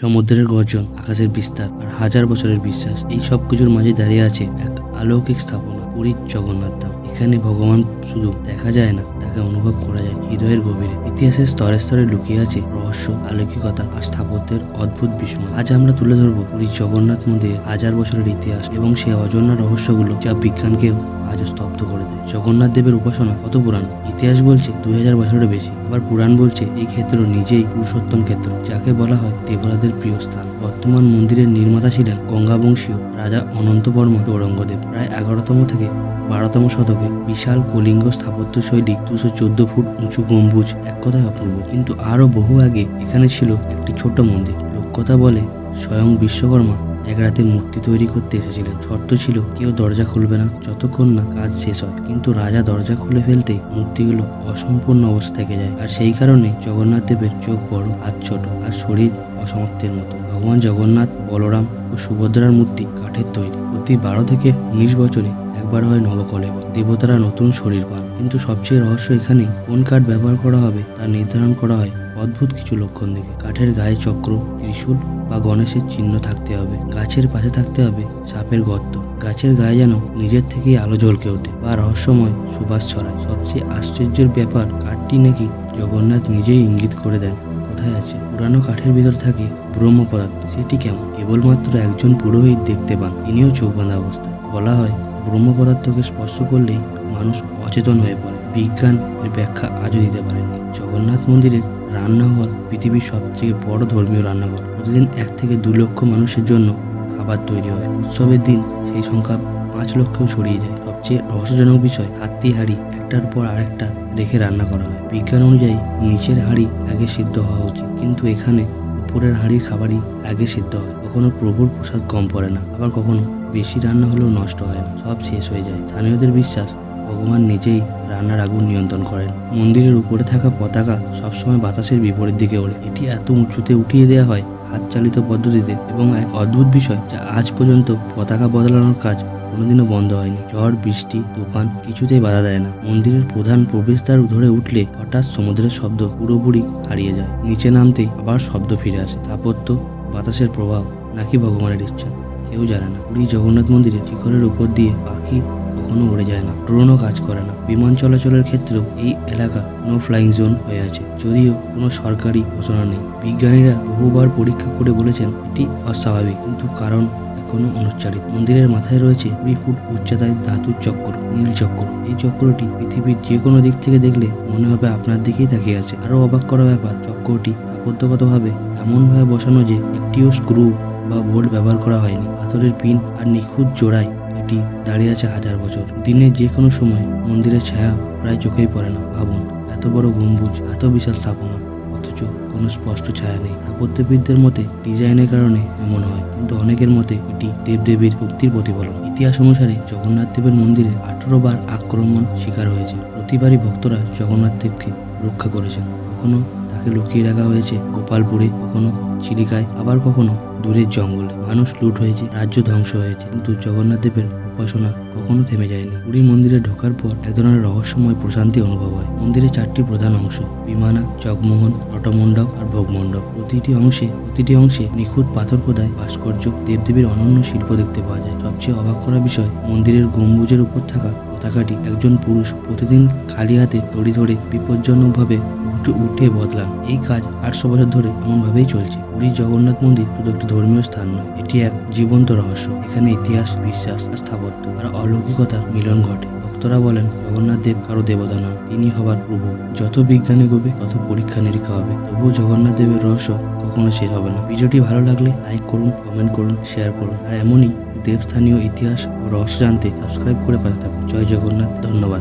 সমুদ্রের গর্জন, আকাশের বিস্তার আর হাজার বছরের বিশ্বাস, এই সব কিছুর মাঝে দাঁড়িয়ে আছে এক অলৌকিক স্থাপনা, পুরীর জগন্নাথ ধাম। এখানে ভগবান শুধু দেখা যায় না, তাকে অনুভব করা যায় হৃদয়ের গভীরে। ইতিহাসের স্তরে স্তরে লুকিয়ে আছে রহস্য, আলৌকিকতা আর স্থাপত্যের অদ্ভুত বিস্ময়। আজ আমরা তুলে ধরবো পুরীর জগন্নাথ মন্দিরের হাজার বছরের ইতিহাস এবং সেই অজন্য রহস্যগুলো যা বিজ্ঞানকেও আজও স্তব্ধ করে দেয়। জগন্নাথ দেবের উপাসনা কত পুরানো ইতিহাস বলছে দুই হাজার বছরের বেশি। আবার পুরাণ বলছে এই ক্ষেত্র নিজেই পুরুষোত্তম ক্ষেত্র, যাকে বলা হয় দেবরাদের প্রিয় স্থান। বর্তমান মন্দিরের নির্মাতা ছিলেন গঙ্গাবংশীয় রাজা অনন্ত বর্মা চৌরঙ্গদেব। প্রায় এগারোতম থেকে বারোতম শতকে বিশাল কলিঙ্গ স্থাপত্য শৈলী দুশো চোদ্দ ফুট উঁচু গম্বুজ এক কথায় অপূর্ব। কিন্তু আরও বহু আগে এখানে ছিল একটি ছোট মন্দির। লোককথা বলে স্বয়ং বিশ্বকর্মা এক রাতে মূর্তি তৈরি করতে এসেছিলেন। শর্ত ছিল, কেউ দরজা খুলবে না। যতক্ষণ না কাজ শেষ হয়, কিন্তু রাজা দরজা খুলে ফেলতেই মূর্তিগুলো অসম্পূর্ণ অবস্থা থেকে যায়। আর সেই কারণে জগন্নাথ দেবের চোখ বড় হাত ছোট, আর শরীর অসমাপ্তের মতো। ভগবান জগন্নাথ, বলরাম ও সুভদ্রার মূর্তি কাঠের তৈরি। প্রতি বারো থেকে উনিশ বছরে একবার হয় নবকলেবর দেবতারা নতুন শরীর পান। কিন্তু সবচেয়ে রহস্য এখানে কোন কাঠ ব্যবহার করা হবে তা নির্ধারণ করা হয় অদ্ভুত কিছু লক্ষণ দেখে। কাঠের গায়ে চক্র, ত্রিশূল বা গণেশের চিহ্ন থাকতে হবে। গাছের পাশে থাকতে হবে সাপের গর্ত। গাছের গায়ে যেন নিজের থেকেই আলো ঝলকে ওঠে বা রহস্যময় সুবাস ছড়ায়। সবচেয়ে আশ্চর্যের ব্যাপার, কাঠটি নাকি জগন্নাথ নিজেই ইঙ্গিত করে দেন। কোথায় আছে? পুরানো কাঠের ভিতর থাকে ব্রহ্ম পদার্থ। সেটি কেমন? কেবলমাত্র একজন পুরোহিত দেখতে পান, তিনিও চোখ বাঁধা অবস্থায়। বলা হয়, ব্রহ্ম পদার্থকে স্পর্শ করলেই মানুষ অচেতন হয়ে পড়ে। বিজ্ঞান এর ব্যাখ্যা আজও দিতে পারেননি। জগন্নাথ মন্দিরের রান্নাঘর পৃথিবীর সবথেকে বড় ধর্মীয় রান্নাঘর। প্রতিদিন এক থেকে দু লক্ষ মানুষের জন্য খাবার তৈরি হয়। উৎসবের দিন সেই সংখ্যা পাঁচ লক্ষেও ছড়িয়ে যায়। সবচেয়ে রহস্যজনক বিষয় হাত্তি হাঁড়ি একটার পর আরেকটা রেখে রান্না করা হয়। বিজ্ঞান অনুযায়ী নিচের হাঁড়ি আগে সিদ্ধ হওয়া উচিত, কিন্তু এখানে উপরের হাঁড়ির খাবারই আগে সিদ্ধ হয়। কখনো প্রভুর প্রসাদ কম পড়ে না, আবার কখনো বেশি রান্না হলেও নষ্ট হয় না, সব শেষ হয়ে যায়। স্থানীয়দের বিশ্বাস ভগবান নিজেই রান্নার আগুন নিয়ন্ত্রণ করেন। মন্দিরের উপরে থাকা পতাকা সবসময় বাতাসের বিপরীত দিকে ওড়ে। এটি এত উঁচুতে উঠিয়ে দেওয়া হয় হাত চালিত পদ্ধতিতে এবং এক অদ্ভুত বিষয় যা আজ পর্যন্ত পতাকা বদলানোর কাজ কোনোদিনও বন্ধ হয়নি। ঝড়, বৃষ্টি, তুফান কিছুতেই বাধা দেয় না। মন্দিরের প্রধান প্রবেশদ্বার ধরে উঠলে হঠাৎ সমুদ্রের শব্দ পুরোপুরি হারিয়ে যায়। নিচে নামতেই আবার শব্দ ফিরে আসে। স্থাপত্য, বাতাসের প্রভাব নাকি ভগবানের ইচ্ছা? কেউ জানে না। পুরী জগন্নাথ মন্দিরে শিখরের উপর দিয়ে পাখি কখনো উড়ে যায় না। ড্রোনও কাজ করে না। বিমান চলাচলের ক্ষেত্রেও এই এলাকা নো ফ্লাইং জোন হয়ে আছে। যদিও কোনো সরকারি ঘোষণা নেই। বিজ্ঞানীরা বহুবার পরীক্ষা করে বলেছেন এটি অস্বাভাবিক, কিন্তু কারণ এখনও অনুচ্চারিত। মন্দিরের মাথায় রয়েছে কুড়ি ফুট উচ্চতায় ধাতুর চক্র, নীল চক্র। এই চক্রটি পৃথিবীর যে কোনো দিক থেকে দেখলে মনে হবে আপনার দিকেই তাকিয়ে আছে। আরও অবাক করা ব্যাপার, চক্রটি স্থাপত্যগতভাবে এমনভাবে বসানো যে একটিও স্ক্রু বা বোল্ট ব্যবহার করা হয়নি। পাথরের পিন আর নিখুঁত জোড়ায় এটি দাঁড়িয়ে আছে হাজার বছর। দিনের যে কোনো সময় মন্দিরের ছায়া প্রায় চোখেই পড়ে না, ভাবুন। এত বড় গম্বুজ, এত বিশাল স্থাপনা। অথচ কোনো স্পষ্ট ছায়া নেই। স্থাপত্যবিদদের মতে ডিজাইনের কারণে এমন হয়। কিন্তু অনেকের মতে এটি দেবদেবীর শক্তির প্রতিফলন। ইতিহাস অনুসারে জগন্নাথ দেবের মন্দিরে আঠারো বার আক্রমণ শিকার হয়েছে। প্রতিবারই ভক্তরা জগন্নাথ দেবকে রক্ষা করেছেন। কখনো তাকে লুকিয়ে রাখা হয়েছে। গোপালপুরে কখনো চিলিকায়, আবার কখনো দূরের জঙ্গলে। মানুষ লুট হয়েছে, রাজ্য ধ্বংস হয়েছে। কিন্তু জগন্নাথ দেবের উপাসনা কখনো থেমে যায়নি। পুরী মন্দিরে ঢোকার পর এক ধরনের রহস্যময় প্রশান্তি অনুভব হয়। মন্দিরে চারটি প্রধান অংশ, বিমানা জগমোহন নটমণ্ডপ আর ভোগমণ্ডপ। প্রতিটি অংশে প্রতিটি অংশে নিখুঁত পাথর খোদায় ভাস্কর্য, দেবদেবীর অনন্য শিল্প দেখতে পাওয়া যায়। সবচেয়ে অবাক করা বিষয়, মন্দিরের গম্বুজের উপর থাকা পতাকাটি একজন পুরুষ প্রতিদিন খালি হাতে দড়ি ধরে বিপজ্জনকভাবে উঠে উঠে বদলান। এই কাজ আটশো বছর ধরে এমনভাবেই চলছে। পুরী জগন্নাথ মন্দির শুধু একটি ধর্মীয় স্থান নয়, এটি এক জীবন্ত রহস্য। এখানে ইতিহাস, বিশ্বাস আর স্থাপত্য আর অলৌকিকতার মিলন ঘটে। ভক্তরা বলেন, জগন্নাথ দেব কারও দেবতা নন, তিনি হবার প্রভু। যত বিজ্ঞানে গবে, তত পরীক্ষা নিরীক্ষা হবে। তবুও জগন্নাথ দেবের রহস্য কখনো শেষ হবে না। ভিডিওটি ভালো লাগলে লাইক করুন, কমেন্ট করুন, শেয়ার করুন। আর এমনই দেবস্থানীয় ইতিহাস ও রহস্য জানতে সাবস্ক্রাইব করে পাশে থাকুন। জয় জগন্নাথ, ধন্যবাদ।